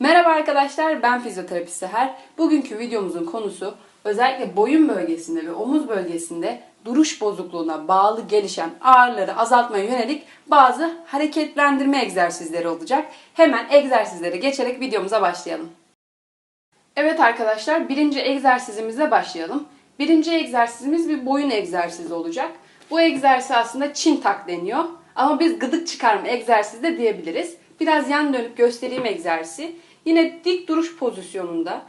Merhaba arkadaşlar, ben fizyoterapist Seher. Bugünkü videomuzun konusu özellikle boyun bölgesinde ve omuz bölgesinde duruş bozukluğuna bağlı gelişen ağrıları azaltmaya yönelik bazı hareketlendirme egzersizleri olacak. Hemen egzersizlere geçerek videomuza başlayalım. Evet arkadaşlar, birinci egzersizimize başlayalım. Birinci egzersizimiz bir boyun egzersizi olacak. Bu egzersiz aslında çin tak deniyor. Ama biz gıdık çıkarma egzersizi de diyebiliriz. Biraz yan dönüp göstereyim egzersizi. Yine dik duruş pozisyonunda,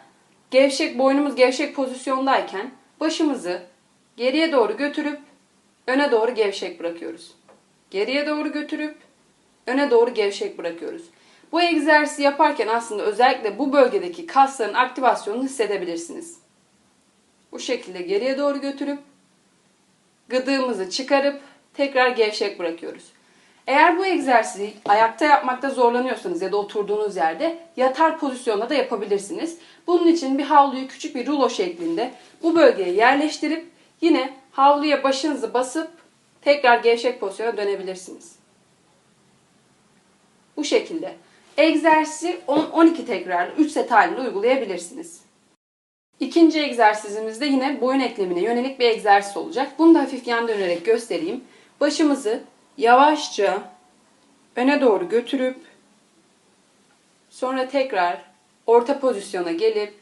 gevşek boynumuz gevşek pozisyondayken başımızı geriye doğru götürüp öne doğru gevşek bırakıyoruz. Geriye doğru götürüp öne doğru gevşek bırakıyoruz. Bu egzersizi yaparken aslında özellikle bu bölgedeki kasların aktivasyonunu hissedebilirsiniz. Bu şekilde geriye doğru götürüp gıdığımızı çıkarıp tekrar gevşek bırakıyoruz. Eğer bu egzersizi ayakta yapmakta zorlanıyorsanız ya da oturduğunuz yerde yatar pozisyonda da yapabilirsiniz. Bunun için bir havluyu küçük bir rulo şeklinde bu bölgeye yerleştirip yine havluya başınızı basıp tekrar gevşek pozisyona dönebilirsiniz. Bu şekilde. Egzersizi 10-12 tekrar 3 set halinde uygulayabilirsiniz. İkinci egzersizimizde yine boyun eklemine yönelik bir egzersiz olacak. Bunu da hafif yan dönerek göstereyim. Başımızı yavaşça öne doğru götürüp sonra tekrar orta pozisyona gelip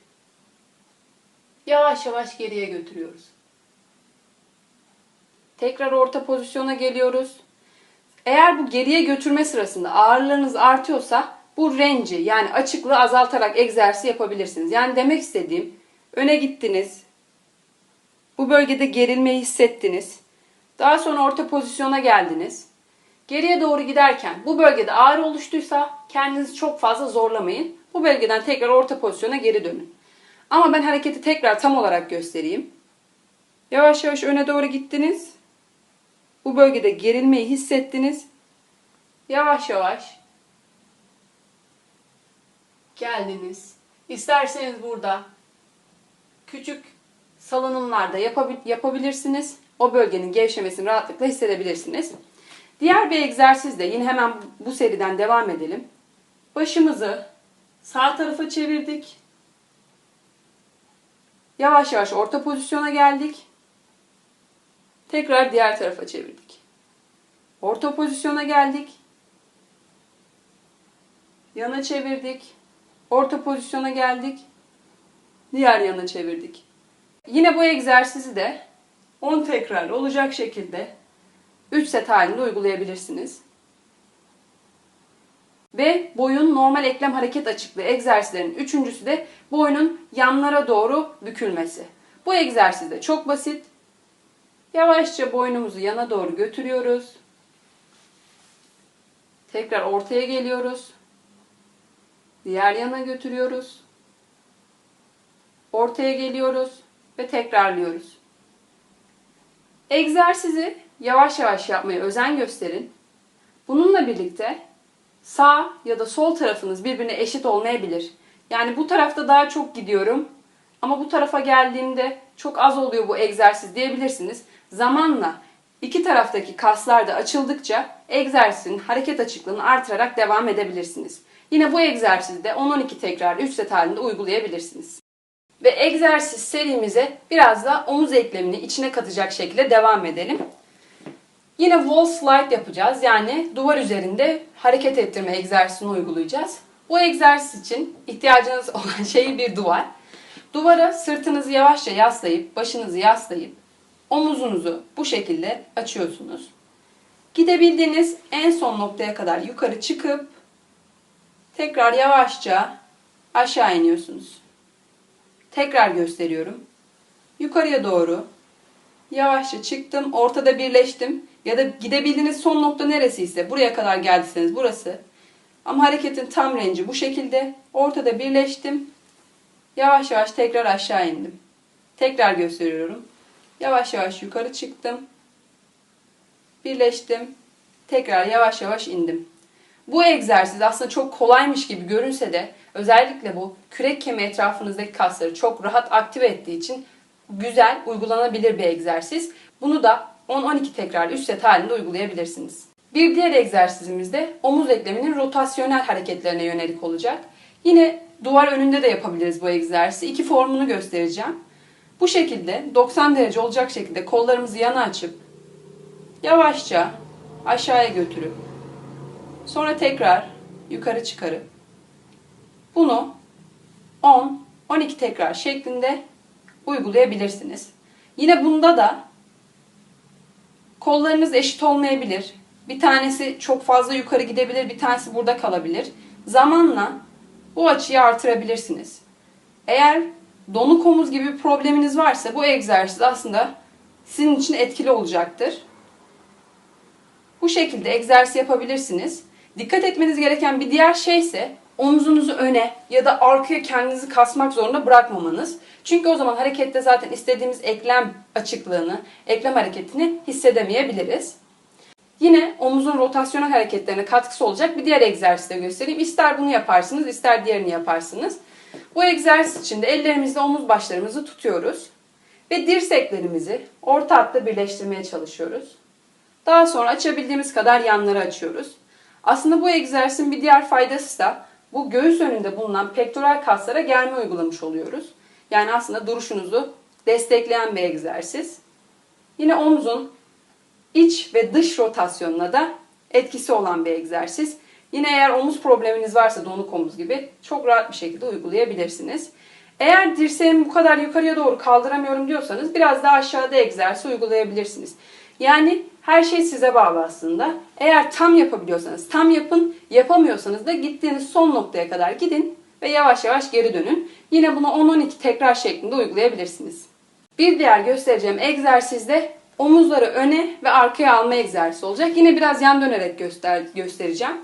yavaş yavaş geriye götürüyoruz. Tekrar orta pozisyona geliyoruz. Eğer bu geriye götürme sırasında ağrılarınız artıyorsa bu range'i yani açıklığı azaltarak egzersiz yapabilirsiniz. Yani demek istediğim öne gittiniz. Bu bölgede gerilmeyi hissettiniz. Daha sonra orta pozisyona geldiniz. Geriye doğru giderken bu bölgede ağrı oluştuysa kendinizi çok fazla zorlamayın. Bu bölgeden tekrar orta pozisyona geri dönün. Ama ben hareketi tekrar tam olarak göstereyim. Yavaş yavaş öne doğru gittiniz. Bu bölgede gerilmeyi hissettiniz. Yavaş yavaş geldiniz. İsterseniz burada küçük salınımlarda yapabil- yapabilirsiniz. O bölgenin gevşemesini rahatlıkla hissedebilirsiniz. Diğer bir egzersiz de yine hemen bu seriden devam edelim. Başımızı sağ tarafa çevirdik. Yavaş yavaş orta pozisyona geldik. Tekrar diğer tarafa çevirdik. Orta pozisyona geldik. Yana çevirdik. Orta pozisyona geldik. Diğer yana çevirdik. Yine bu egzersizi de 10 tekrar olacak şekilde 3 set halinde uygulayabilirsiniz. Ve boyun normal eklem hareket açıklığı egzersizlerinin üçüncüsü de boynun yanlara doğru bükülmesi. Bu egzersiz de çok basit. Yavaşça boynumuzu yana doğru götürüyoruz. Tekrar ortaya geliyoruz. Diğer yana götürüyoruz. Ortaya geliyoruz ve tekrarlıyoruz. Egzersizi yavaş yavaş yapmaya özen gösterin. Bununla birlikte sağ ya da sol tarafınız birbirine eşit olmayabilir. Yani bu tarafta daha çok gidiyorum ama bu tarafa geldiğimde çok az oluyor bu egzersiz diyebilirsiniz. Zamanla iki taraftaki kaslar da açıldıkça egzersizin hareket açıklığını artırarak devam edebilirsiniz. Yine bu egzersizde 10-12 tekrar 3 set halinde uygulayabilirsiniz. Ve egzersiz serimize biraz da omuz eklemini içine katacak şekilde devam edelim. Yine wall slide yapacağız. Yani duvar üzerinde hareket ettirme egzersizini uygulayacağız. Bu egzersiz için ihtiyacınız olan şey bir duvar. Duvara sırtınızı yavaşça yaslayıp, başınızı yaslayıp, omuzunuzu bu şekilde açıyorsunuz. Gidebildiğiniz en son noktaya kadar yukarı çıkıp tekrar yavaşça aşağı iniyorsunuz. Tekrar gösteriyorum. Yukarıya doğru yavaşça çıktım. Ortada birleştim. Ya da gidebildiğiniz son nokta neresiyse buraya kadar geldiyseniz burası. Ama hareketin tam renci bu şekilde. Ortada birleştim. Yavaş yavaş tekrar aşağı indim. Tekrar gösteriyorum. Yavaş yavaş yukarı çıktım. Birleştim. Tekrar yavaş yavaş indim. Bu egzersiz aslında çok kolaymış gibi görünse de özellikle bu kürek kemiği etrafınızdaki kasları çok rahat aktive ettiği için güzel, uygulanabilir bir egzersiz. Bunu da 10-12 tekrar 3 set halinde uygulayabilirsiniz. Bir diğer egzersizimiz de omuz ekleminin rotasyonel hareketlerine yönelik olacak. Yine duvar önünde de yapabiliriz bu egzersizi. İki formunu göstereceğim. Bu şekilde 90 derece olacak şekilde kollarımızı yana açıp yavaşça aşağıya götürüp sonra tekrar yukarı çıkarıp bunu 10 12 tekrar şeklinde uygulayabilirsiniz. Yine bunda da kollarınız eşit olmayabilir. Bir tanesi çok fazla yukarı gidebilir, bir tanesi burada kalabilir. Zamanla bu açıyı artırabilirsiniz. Eğer donuk omuz gibi bir probleminiz varsa bu egzersiz aslında sizin için etkili olacaktır. Bu şekilde egzersiz yapabilirsiniz. Dikkat etmeniz gereken bir diğer şey ise omuzunuzu öne ya da arkaya kendinizi kasmak zorunda bırakmamanız. Çünkü o zaman harekette zaten istediğimiz eklem açıklığını, eklem hareketini hissedemeyebiliriz. Yine omuzun rotasyonel hareketlerine katkısı olacak bir diğer egzersiz de göstereyim. İster bunu yaparsınız, ister diğerini yaparsınız. Bu egzersiz için de ellerimizle omuz başlarımızı tutuyoruz. Ve dirseklerimizi orta hatta birleştirmeye çalışıyoruz. Daha sonra açabildiğimiz kadar yanları açıyoruz. Aslında bu egzersizin bir diğer faydası da bu göğüs önünde bulunan pektoral kaslara germe uygulamış oluyoruz. Yani aslında duruşunuzu destekleyen bir egzersiz. Yine omuzun iç ve dış rotasyonuna da etkisi olan bir egzersiz. Yine eğer omuz probleminiz varsa donuk omuz gibi çok rahat bir şekilde uygulayabilirsiniz. Eğer dirseğimi bu kadar yukarıya doğru kaldıramıyorum diyorsanız biraz daha aşağıda egzersiz uygulayabilirsiniz. Yani her şey size bağlı aslında. Eğer tam yapabiliyorsanız tam yapın, yapamıyorsanız da gittiğiniz son noktaya kadar gidin ve yavaş yavaş geri dönün. Yine bunu 10-12 tekrar şeklinde uygulayabilirsiniz. Bir diğer göstereceğim egzersiz de omuzları öne ve arkaya alma egzersizi olacak. Yine biraz yan dönerek göster göstereceğim.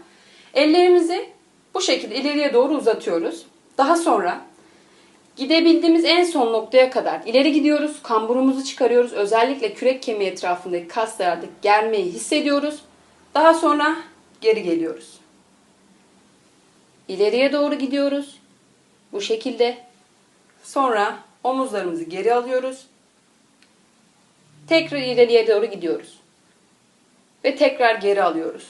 Ellerimizi bu şekilde ileriye doğru uzatıyoruz. Daha sonra gidebildiğimiz en son noktaya kadar ileri gidiyoruz. Kamburumuzu çıkarıyoruz. Özellikle kürek kemiği etrafındaki kaslardaki germeyi hissediyoruz. Daha sonra geri geliyoruz. İleriye doğru gidiyoruz. Bu şekilde. Sonra omuzlarımızı geri alıyoruz. Tekrar ileriye doğru gidiyoruz. Ve tekrar geri alıyoruz.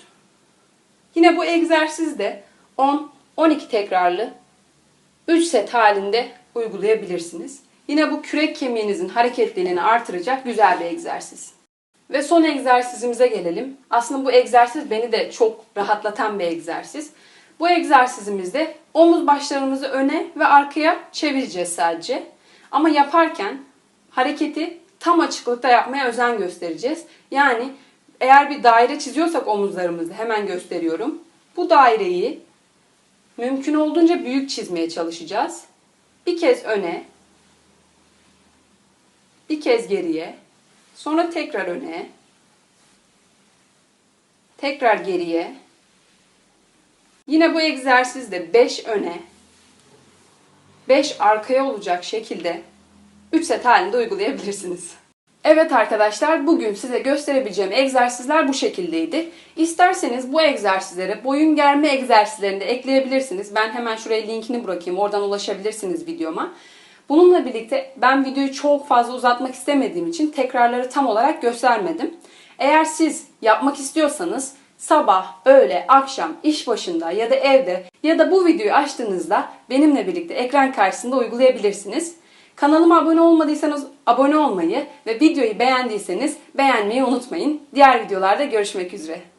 Yine bu egzersizde 10-12 tekrarlı 3 set halinde uygulayabilirsiniz. Yine bu kürek kemiğinizin hareketliliğini artıracak güzel bir egzersiz. Ve son egzersizimize gelelim. Aslında bu egzersiz beni de çok rahatlatan bir egzersiz. Bu egzersizimizde omuz başlarımızı öne ve arkaya çevireceğiz sadece. Ama yaparken hareketi tam açıklıkta yapmaya özen göstereceğiz. Yani eğer bir daire çiziyorsak omuzlarımızda hemen gösteriyorum. Bu daireyi mümkün olduğunca büyük çizmeye çalışacağız. Bir kez öne, bir kez geriye, sonra tekrar öne, tekrar geriye. Yine bu egzersizde 5 öne, 5 arkaya olacak şekilde 3 set halinde uygulayabilirsiniz. Evet arkadaşlar bugün size gösterebileceğim egzersizler bu şekildeydi. İsterseniz bu egzersizlere boyun germe egzersizlerini de ekleyebilirsiniz. Ben hemen şuraya linkini bırakayım. Oradan ulaşabilirsiniz videoma. Bununla birlikte ben videoyu çok fazla uzatmak istemediğim için tekrarları tam olarak göstermedim. Eğer siz yapmak istiyorsanız sabah, öğle, akşam, iş başında ya da evde ya da bu videoyu açtığınızda benimle birlikte ekran karşısında uygulayabilirsiniz. Kanalıma abone olmadıysanız abone olmayı ve videoyu beğendiyseniz beğenmeyi unutmayın. Diğer videolarda görüşmek üzere.